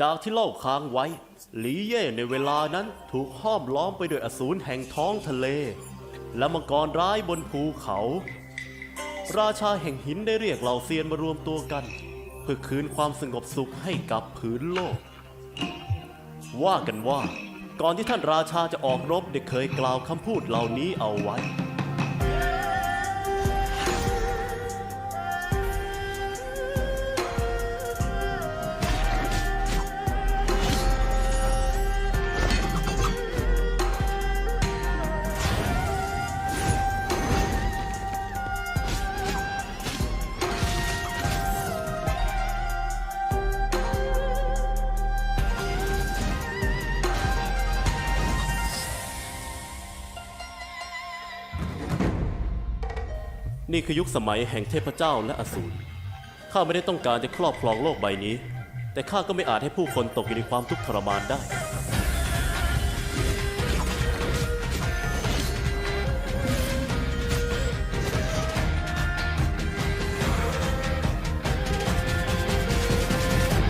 จากที่เล่าค้างไว้ หลีเย่ในเวลานั้นถูกห้อมล้อมไปด้วยอสูรแห่งท้องทะเล และมังกรร้ายบนภูเขา ราชาแห่งหินได้เรียกเหล่าเซียนมารวมตัวกัน เพื่อคืนความสงบสุขให้กับผืนโลก ว่ากันว่า ก่อนที่ท่านราชาจะออกรบได้เคยกล่าวคำพูดเหล่านี้เอาไว้ นี่คือยุคสมัยแห่งเทพเจ้าและอสูร ข้าไม่ได้ต้องการจะครอบครองโลกใบนี้ แต่ข้าก็ไม่อาจให้ผู้คนตกอยู่ในความทุกข์ทรมานได้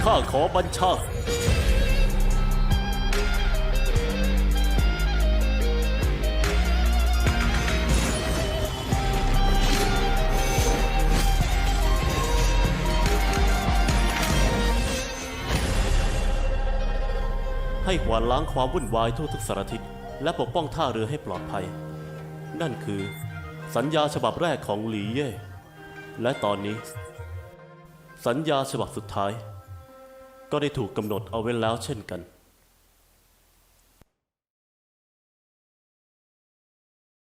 ข้าขอบัญชา ให้กวาดล้างความวุ่นวายทั่วทุกสารทิศและปกป้องท่าเรือให้ปลอดภัย นั่นคือ สัญญาฉบับแรกของหลีเย่และตอนนี้ สัญญาฉบับสุดท้าย ก็ได้ถูกกำหนดเอาไว้แล้วเช่นกัน